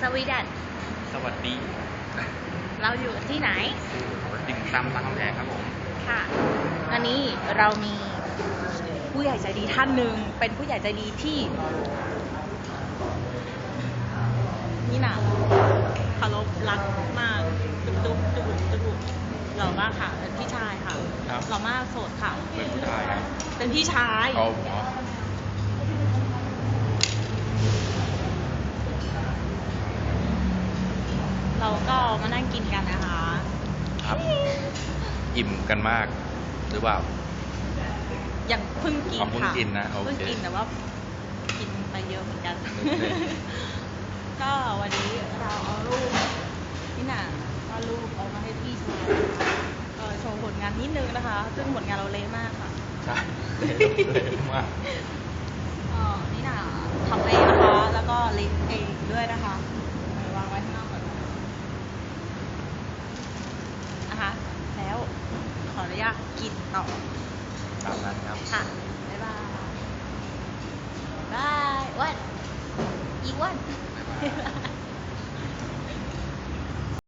สวีเดนสวัสดีเราอยู่ที่ไหนดิ่งตามตามแพงครับผม ค่ะวันนี้เรามีผู้ใหญ่ใจดีท่านหนึ่งเป็นผู้ใหญ่ใจดีที่ นี่นะคารพรักมากตุ๊กตุ๊กตุ๊กตุ๊กหล่อมากค่ะ เป็นพี่ชายค่ะหล่อมากโสดค่ะ เป็นผู้ชายครับเป็นพี่ชาย เอาหอ เราก็มานั่งกินกันนะคะ ครับ อิ่มกันมาก หรือเปล่า ยังเพิ่งกินอ๋อเพิ่งค่ะกินนะโอเค เพิ่งกินแต่ว่ากินไปเยอะเหมือนกันโอเคก็วันนี้เราเอารูปนี่น่ะก็รูปเอามาให้พี่ชมเออโชว์ผลงานนิดนึงนะคะ ซึ่งผลงานเราเละมากค่ะ ใช่เละมาก เออนี่น่ะทำเองนะคะ แล้วก็เละเองด้วยนะคะเอาวางไว้ข้างนอกก่อนนะคะ แล้วข ออนุญาตกินต่อตามนั้นครับ ค่ะ บ๊ายบายบายอ้วันอีกอ้วันบ๊ายบาย